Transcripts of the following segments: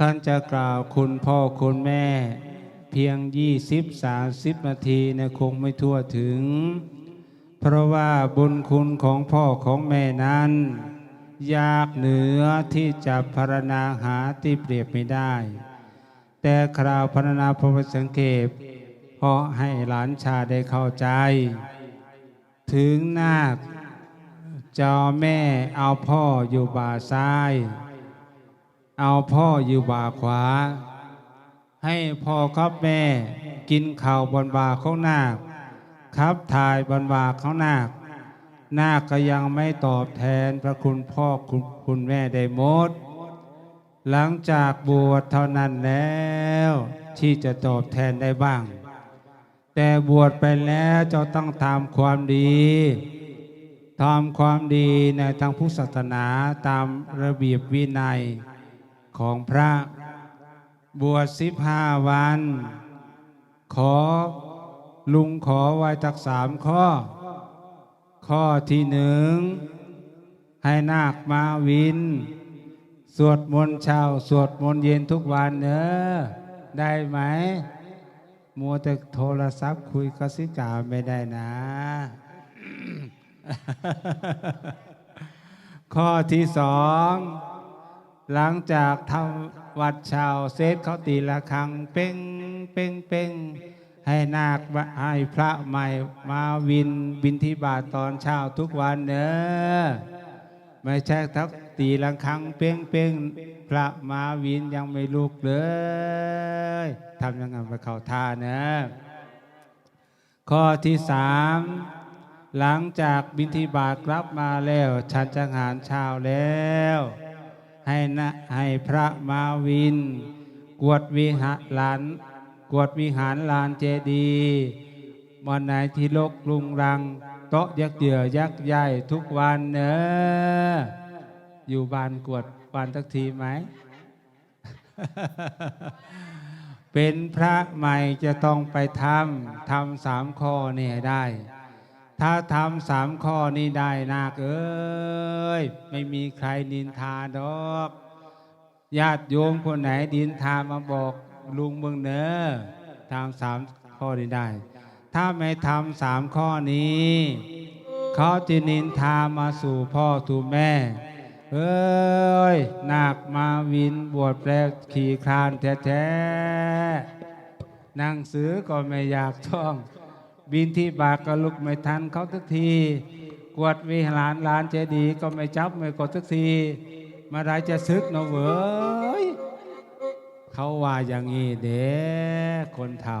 ครั้นจะกล่าวคุณพ่อคุณแม่ เพียงยี่สิบสาสิบนาทีเนี่ยคงไม่ทั่วถึง เพราะว่าบุญคุณของพ่อของแม่นั้น ยากเหนือที่จะพรรณนาหาที่เปรียบไม่ได้ แต่คราวพรรณนาพระสังเกตเพราะให้หลานชาได้เข้าใจ ถึงนาคจอแม่เอาพ่ออยู่บ่าซ้าย เอาพ่ออยู่บ่าขวา ให้พ่อครับแม่ กินข้าวบนบ่าของนาคครับถ่ายบนบ่าของนาคนาก็ยังไม่ตอบแทนพระคุณพ่อคุณคุณแม่ได้หมด หลังจากบวชเท่านั้นแล้ว ที่จะตอบแทนได้บ้าง แต่บวชไปแล้วจ้าต้องทำความดีทำความดีในทางพุทธศาสนาตามระเบียบวินัย ของพระบวชสิบห้าวัน ขอลุงขอไว้จากสามข้อ ข้อที่หนึ่ง ให้นาคมาวิน สวดมนต์เช้า สวดมนต์เย็นทุกวันเนอะได้ไหม มัวแต่โทรศัพท์คุยกสิกาไม่ได้นะ ข้อที่สอง หลังจากทำวัดช้าเซตเขาตีละครังเป้งเป้งเป้งให้นาคให้พระใหม่มาวินบินที่บาทตอนเช้าทุกวันเนอะไม่ใช่ทักตีละครังเป้งเป้งพระมาวินยังไม่ลุกเลยทำยังไงไปเข้าท่าเนอะข้อที่สามหลังจากบินทิบาตกลับมาแล้ว ฉันจังหารเช้าแล้ว ให้นะให้พระมาวิน กวดวิหารลานกวดวิหารลานเจดีย์วันไหนที่โลกลุงรังโต๊ะยักเยื่อยักใหญ่ทุกวันเนอะอยู่บ้านกวดวันทักทีไหม เป็นพระใหม่จะต้องไปทำทำสามข้อนี่ให้ได้ ถ้าทำสามข้อนี้ได้นาคเอ้ยไม่มีใครนินทาดอก ญาติโยมคนไหนดินทามาบอกลุงเมืองเนอทำสามข้อนี้ได้ ถ้าไม่ทำสามข้อนี้ เขาจะนินทามาสู่พ่อสู่แม่เอ้ยนาคมาวินบวชแปลขี่คลานแท้ๆหนังสือก็ไม่อยากท่อง บินที่บากก็ลุกไม่ทันเขาทุกทีกวดวิหารลานเจดีย์ก็ไม่จับไม่กดทุกทีมาไรจะซึกเนาะเว้ยเขาว่าอย่างนี้เด้คนเฒ่า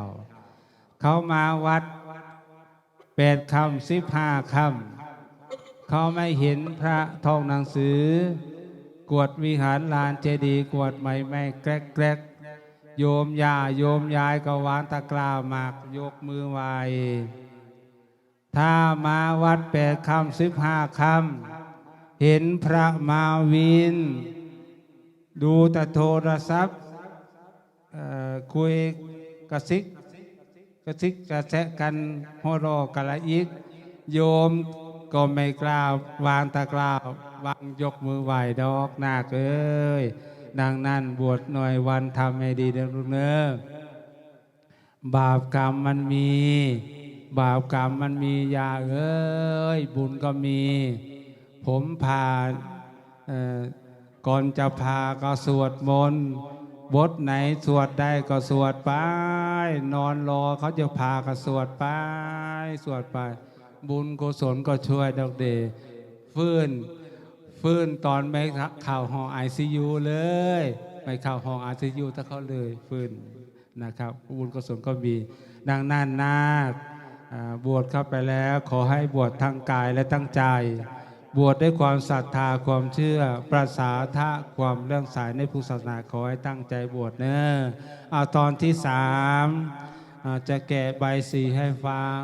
เขามาวัดแปดคำสิบห้าคำเขาไม่เห็นพระทองหนังสือ กวดวิหารลานเจดีย์กวดไม่ไม่แกรกแกรก โยมยาโยมยายก็วานตะกร้าวหมากยกมือไหวถ้ามาวัดแปดคำสิบห้าคำเห็นพระมาวิน ดูแต่โทรศัพท์คุยกระซิกกระซิกกระแซะกันหัวรอกันละอีก โยมก็ไม่กล้าวางตะกร้าววางยกมือไหวดอกหนาคเอ้ย ดังนั้นบวชหน่อยวันทำให้ดีเด้อลูกเนอบาปกรรมมันมี บาปกรรมมันมียาเอ้ยบุญก็มี ผมพาเอ่อก่อนจะพาก็สวดมนต์บทไหนสวดได้ก็สวดไป นอนรอเขาจะพาก็สวดไป สวดไป บุญกุศลก็ช่วยดอกเดฟื้น ฟื้นตอนไม่เข้าห้องไอซียูเลยไม่เข้าห้องไอซียูถ้าเขาเลยฟื้นนะครับบุญกุศลก็มีดังนั้นนาคบวชเข้าไปแล้วขอให้บวชทั้งกายและทั้งใจ บวชด้วยความศรัทธาความเชื่อ ประสาทะความเรื่องสายในพุทธศาสนาขอให้ตั้งใจบวชเนอะเอาตอนที่สามจะแกะใบสีให้ฟัง